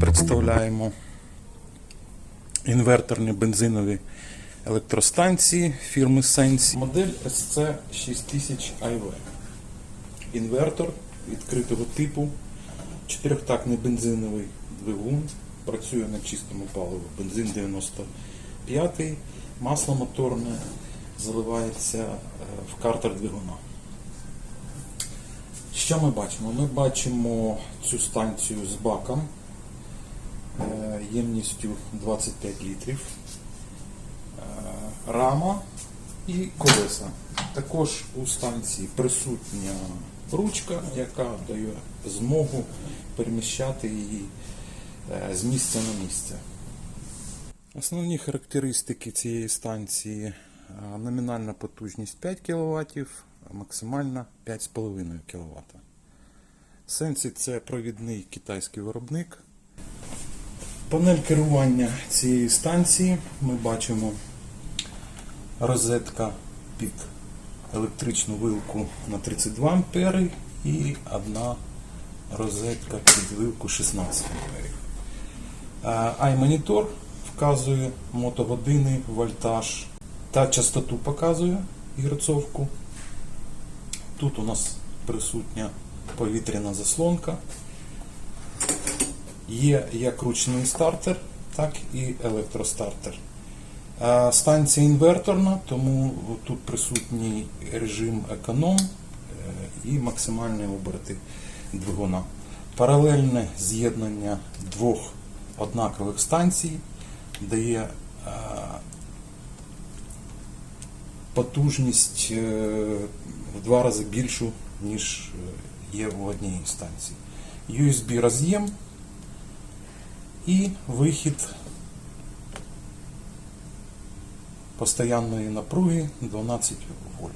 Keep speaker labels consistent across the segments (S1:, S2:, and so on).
S1: представляємо інверторні бензинові електростанції фірми Sensi. Модель SC6000 IV. Інвертор відкритого типу, чотирьохтактний бензиновий двигун, працює на чистому паливі. Бензин 95, масло моторне заливається е, в картер двигуна. Що ми бачимо? Ми бачимо цю станцію з баком ємністю 25 літрів, е, рама і колеса. Також у станції присутня ручка, яка дає змогу переміщати її е, з місця на місце. Основні характеристики цієї станції е, номінальна потужність 5 кВт, максимальна 5,5 кВт. Сенсі це провідний китайський виробник. Панель керування цієї станції ми бачимо розетка під електричну вилку на 32 ампери і одна розетка під вилку 16 амперів. iMonitor вказує мотогодини, вольтаж та частоту показує герцовку. Тут у нас присутня повітряна заслонка. Є як ручний стартер, так і електростартер. Станція інверторна, тому тут присутній режим економ е, і максимальні оберти двигуна. Паралельне з'єднання двох однакових станцій дає потужність е, в два рази більшу, ніж е, є у одній станції. USB роз'єм і вихід постоянної напруги 12 вольт.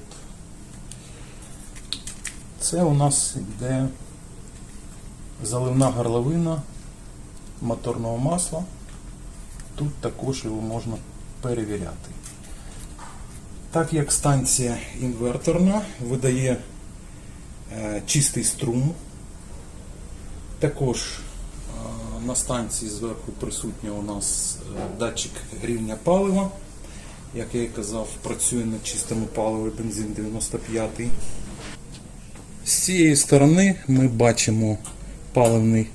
S1: Це у нас йде заливна горловина моторного масла. Тут також його можна перевіряти. Так як станція інверторна видає е, чистий струм, також на станції зверху присутній у нас е, датчик рівня палива. Як я і казав, працює на чистому паливі бензин 95. З цієї сторони ми бачимо паливний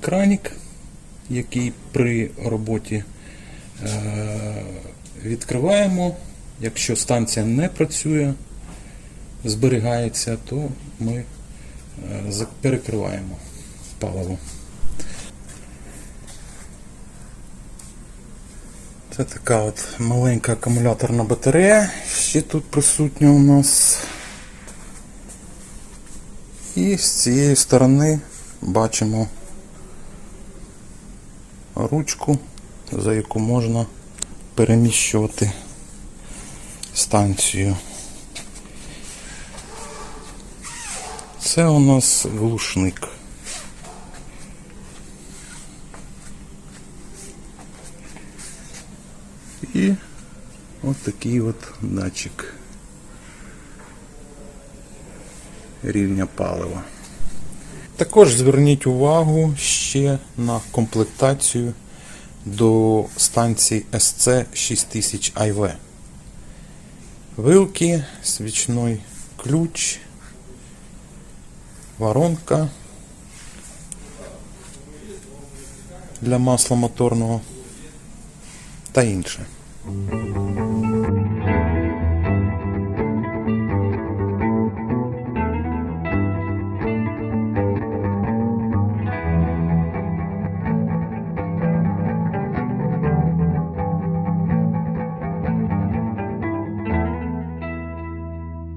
S1: кранік, який при роботі е, відкриваємо. Якщо станція не працює, зберігається, то ми е, перекриваємо паливо. Це така от маленька акумуляторна батарея. Ще тут присутня у нас. І з цієї сторони бачимо ручку, за яку можна переміщувати станцію. Це у нас глушник. І от такий от датчик рівня палива. Також зверніть увагу ще на комплектацію до станції SC6000 IV. Вилки, свічний ключ, воронка для масла моторного та інше.